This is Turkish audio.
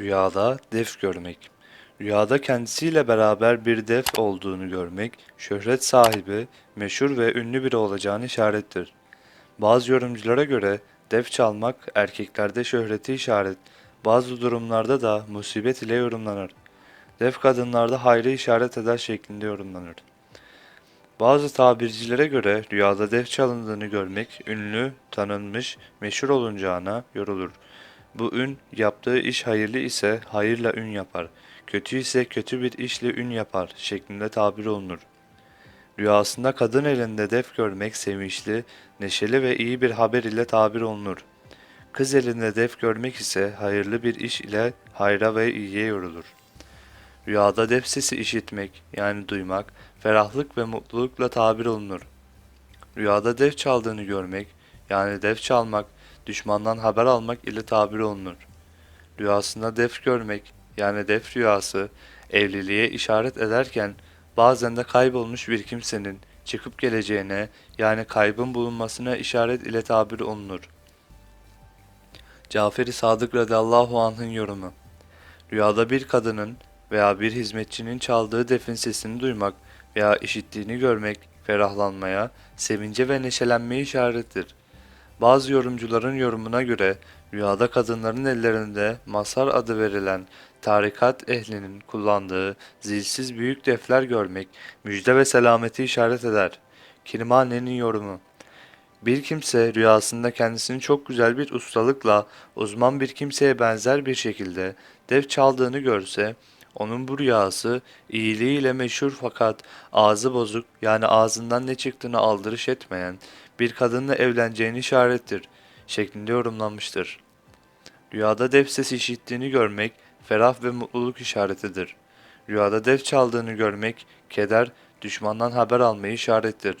Rüyada def görmek. Rüyada kendisiyle beraber bir def olduğunu görmek, şöhret sahibi, meşhur ve ünlü biri olacağını işarettir. Bazı yorumculara göre def çalmak erkeklerde şöhreti işaret, bazı durumlarda da musibet ile yorumlanır. Def kadınlarda hayrı işaret eder şeklinde yorumlanır. Bazı tabircilere göre rüyada def çalındığını görmek ünlü, tanınmış, meşhur olunacağına yorulur. Bu ün yaptığı iş hayırlı ise hayırla ün yapar, kötü ise kötü bir işle ün yapar şeklinde tabir olunur. Rüyasında kadın elinde def görmek sevinçli, neşeli ve iyi bir haber ile tabir olunur. Kız elinde def görmek ise hayırlı bir iş ile hayra ve iyiye yorulur. Rüyada def sesi işitmek yani duymak, ferahlık ve mutlulukla tabir olunur. Rüyada def çaldığını görmek yani def çalmak, düşmandan haber almak ile tabir olunur. Rüyasında def görmek yani def rüyası evliliğe işaret ederken bazen de kaybolmuş bir kimsenin çıkıp geleceğine yani kaybın bulunmasına işaret ile tabir olunur. Cafer-i Sadık radıyallahu anh'ın yorumu Rüyada bir kadının veya bir hizmetçinin çaldığı defin sesini duymak veya işittiğini görmek ferahlanmaya, sevince ve neşelenmeye işarettir. Bazı yorumcuların yorumuna göre rüyada kadınların ellerinde masar adı verilen tarikat ehlinin kullandığı zilsiz büyük defler görmek müjde ve selameti işaret eder. Kirmane'nin yorumu bir kimse rüyasında kendisini çok güzel bir ustalıkla uzman bir kimseye benzer bir şekilde def çaldığını görse, onun bu rüyası iyiliğiyle meşhur fakat ağzı bozuk yani ağzından ne çıktığını aldırış etmeyen bir kadınla evleneceğini işarettir şeklinde yorumlanmıştır. Rüyada def sesi işittiğini görmek ferah ve mutluluk işaretidir. Rüyada def çaldığını görmek keder, düşmandan haber almayı işarettir.